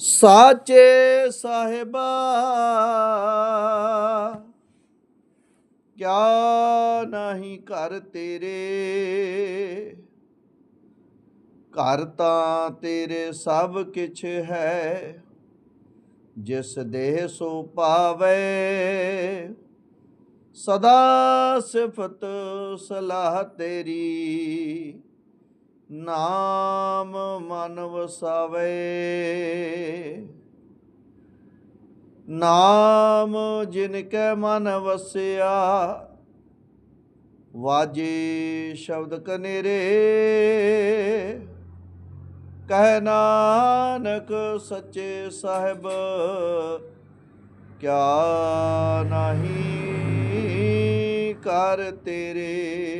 ਸਾਚੇ ਸਾਹਿਬਾ, ਕਿਆ ਨਹੀਂ ਕਰ ਤੇਰੇ? ਘਰ ਤਾਂ ਤੇਰੇ ਸਭ ਕਿਛ ਹੈ, ਜਿਸ ਦੇਹ ਸੋ ਪਾਵੇ। ਸਦਾ ਸਿਫਤ ਸਲਾਹ ਤੇਰੀ ਨਾਮ ਮਨ ਵਸਾਵੇ। ਨਾਮ ਜਿਨ ਕੈ ਮਨ ਵਸਿਆ, ਵਾਜੇ ਸ਼ਬਦ ਕਨੇਰੇ। ਕਹਿ ਨਾਨਕ ਸੱਚੇ ਸਾਹਿਬ, ਕਿਆ ਨਹੀਂ ਕਰ ਤੇਰੇ।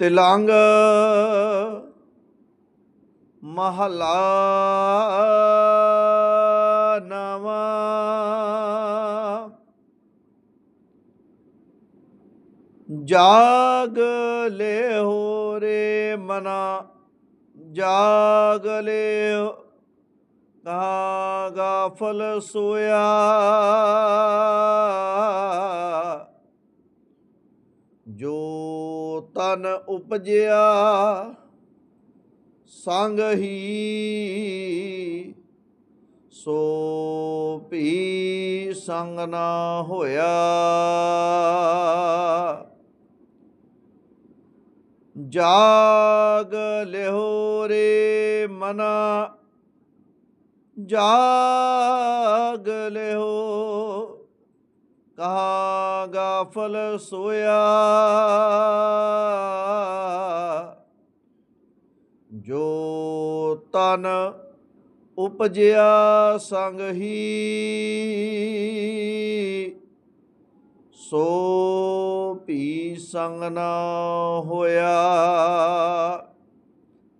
ਤਿਲੰਗ ਮਹਲਾ ਨਵਾ। ਜਾਗ ਲੈ ਹੋ ਰੇ ਮਨਾ ਜਾਗ ਲੈ ਕਹਾ ਗਾਫਲ ਸੋਇਆ। ਜੋ ਤਨ ਉਪਜਿਆ, ਸੰਗ ਹੀ ਸੋ ਭੀ ਸੰਗ ਨਾ ਹੋਇਆ। ਜਾਗ ਲਿਓ ਰੇ ਮਨਾ, ਜਾਗ ਲਿਓ ਕਹਾ ਗਾਫਲ ਸੋਇਆ। ਜੋ ਤਨ ਉਪਜਿਆ ਸੰਗ ਹੀ, ਸੋ ਭੀ ਸੰਗ ਨਾ ਹੋਇਆ।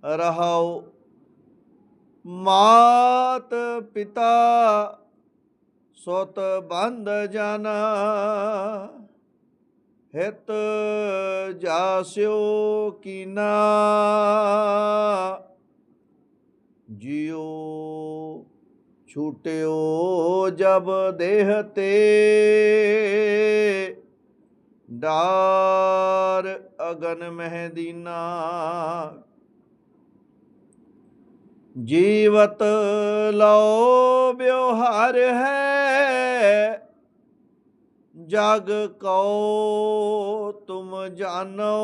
ਰਹਾਉ ਮਾਤ ਪਿਤਾ ਸੁਤ ਬੰਧ ਜਨ ਹਿਤ ਜਾਸਿਓ ਕੀਨਾ। ਜਿਉ ਛੂਟਿਓ ਜਬ ਦੇਹ ਤੇ ਡਾਰ ਅਗਨ ਮਹਿਦੀਨਾ ਜੀਵਤ ਲਓ ਵਿਵਹਾਰ ਹੈ, ਜਗ ਕਉ ਤੁਮ ਜਾਣੋ।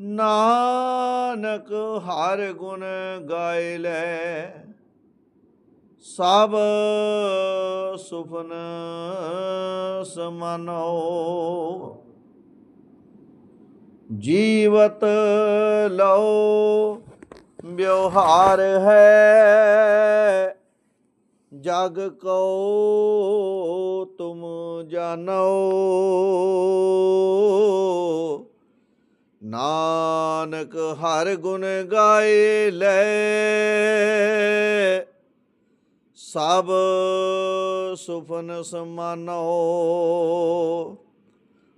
ਨਾਨਕ ਹਰ ਗੁਣ ਗਾਇ ਲੈ, ਸਭ ਸੁਫਨ ਸਮਨੋ। ਜੀਵਤ ਲਓ, ਵਿਵਹਾਰ ਹੈ। ਜਗ ਕੋ ਤੁਮ ਜਾਣੋ। ਨਾਨਕ ਹਰ ਗੁਣ ਗਾਏ ਲੈ। ਸਭ ਸੁਫਨ ਸਮਾਨੋ।